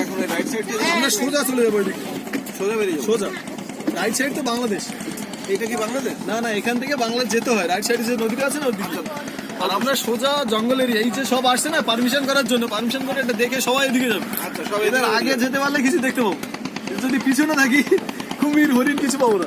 এখন right side দিয়ে আমরা সোজা চলে যাব সোজা বেরিয়ে সোজা। রাইট সাইড তো বাংলাদেশ। এটা কি বাংলাদেশ? না না এখান থেকে যেতে হয় রাইট সাইডে যে নদীটা আছে না ওই দিকটা। আর আমরা সোজা জঙ্গলের এই যে সব আসছে না পারমিশন করার জন্য পারমিশন করে এটা দেখে সবাই এদিকে যাবে। আচ্ছা সব এদের আগে যেতে পারলে কিছু দেখতে পাবো। যদি পিছনে থাকি কুমির হরিণ কিছু পাবো না।